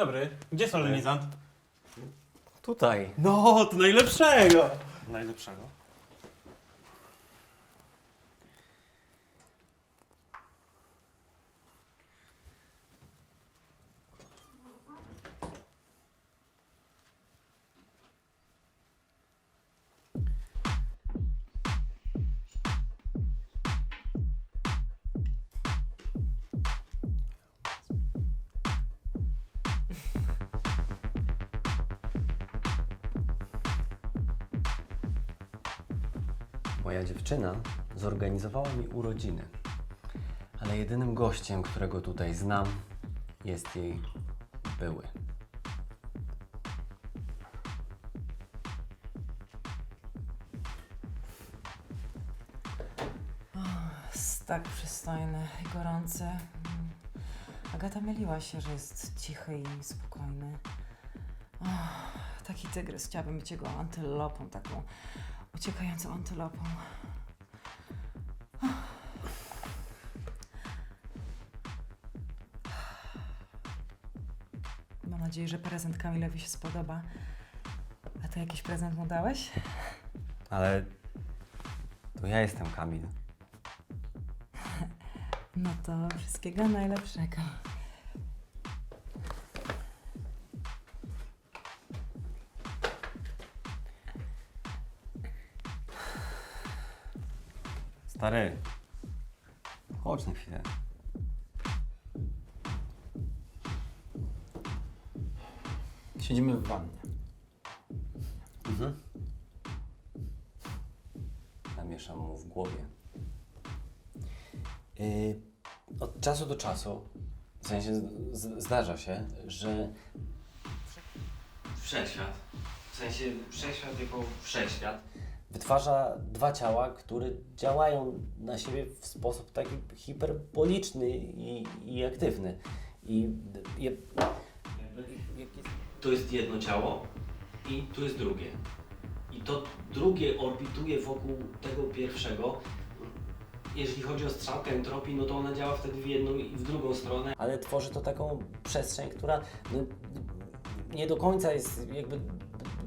Dobry, gdzie solenizant? Tutaj. No, to najlepszego! Najlepszego. Moja dziewczyna zorganizowała mi urodziny. Ale jedynym gościem, którego tutaj znam, jest jej były. Tak przystojny i gorący. Agata myliła się, że jest cichy i spokojny. Och, taki tygrys, chciałabym być jego antylopą, taką uciekającą antylopą. Mam nadzieję, że prezent Kamilowi się spodoba. A ty jakiś prezent mu dałeś? Ale to ja jestem Kamil. No to wszystkiego najlepszego. Stary, chodź na chwilę. Siedzimy w wannie. Mhm. Namieszam mu w głowie. Yy, od czasu do czasu, w sensie z- z- zdarza się, że wszechświat, w sensie wszechświat jako wszechświat, wytwarza dwa ciała, które działają na siebie w sposób taki hiperboliczny i, i aktywny. I je, to jest jedno ciało i tu jest drugie. I to drugie orbituje wokół tego pierwszego. Jeżeli chodzi o strzałkę entropii, no to ona działa wtedy w jedną i w drugą stronę. Ale tworzy to taką przestrzeń, która no, nie do końca jest jakby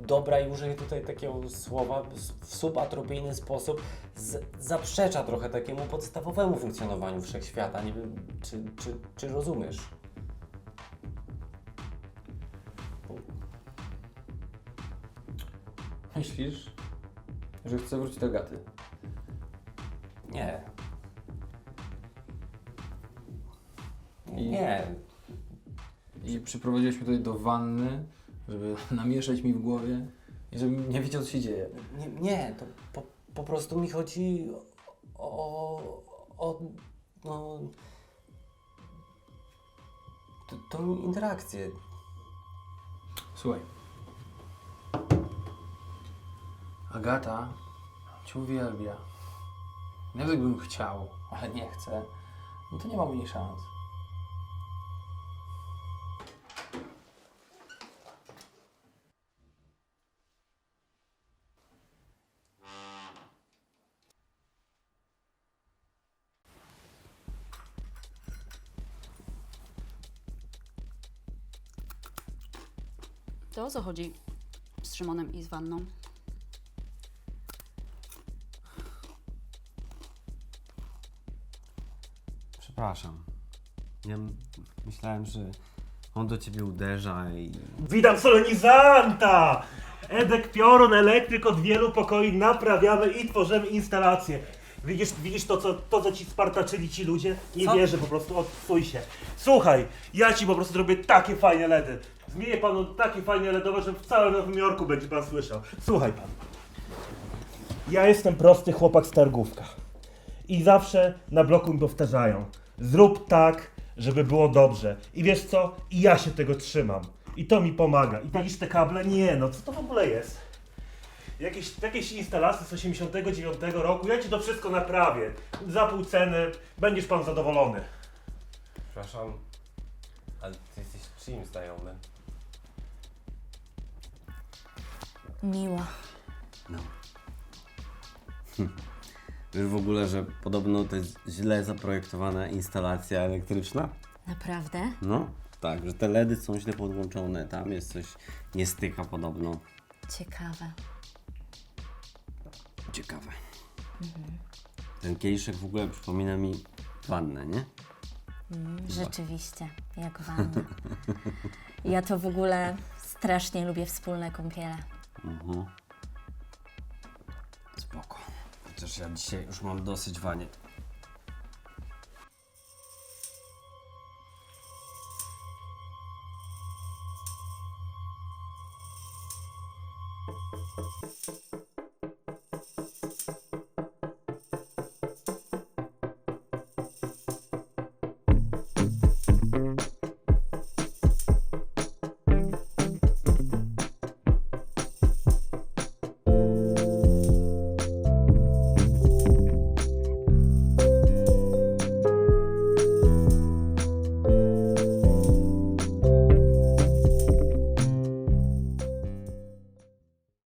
dobra i użyję tutaj takiego słowa w subantropijny sposób z, zaprzecza trochę takiemu podstawowemu funkcjonowaniu wszechświata. Nie wiem, czy, czy, czy rozumiesz? Myślisz, że chcę wrócić do Gaty? Nie. I- Nie. I przyprowadziłeś mnie tutaj do wanny, żeby namieszać mi w głowie i żebym nie wiedział, co się dzieje. Nie, nie to po, po prostu mi chodzi o. o. no. t- tą interakcję. Słuchaj. Agata cię uwielbia. Nawet bym chciał, ale nie chcę, no to nie mam mniej szans. To o co chodzi z Szymonem i z Wanną? Przepraszam. Ja m- myślałem, że on do ciebie uderza i. Witam solenizanta! Edek Piorun, elektryk od wielu pokoi naprawiamy i tworzymy instalacje. Widzisz, widzisz to, co, to, co ci spartaczyli ci ludzie? Nie Co? wierzę, po prostu odsuj się. Słuchaj, ja ci po prostu zrobię takie fajne LEDy. Zmienię panu takie fajne LEDowe, że w całym Nowym Jorku będzie pan słyszał. Słuchaj pan. Ja jestem prosty chłopak z targówka. I zawsze na bloku mi powtarzają. Zrób tak, żeby było dobrze. I wiesz co? I ja się tego trzymam. I to mi pomaga. I widzisz te kable? Nie, no co to w ogóle jest? Jakieś, jakieś instalacje z 89 roku, ja ci to wszystko naprawię. Za pół ceny, będziesz pan zadowolony. Przepraszam, ale ty jesteś czyim znajomy? Miła. No. Wiesz w ogóle, że podobno to jest źle zaprojektowana instalacja elektryczna? Naprawdę? No. Tak, że te LEDy są źle podłączone, tam jest coś, nie styka podobno. Ciekawe. Ciekawe. Ten kieliszek w ogóle przypomina mi wannę, nie? Mm, rzeczywiście, jak wanna. Ja to w ogóle strasznie lubię wspólne kąpiele. Mhm. Spoko. Chociaż ja dzisiaj już mam dosyć wanie.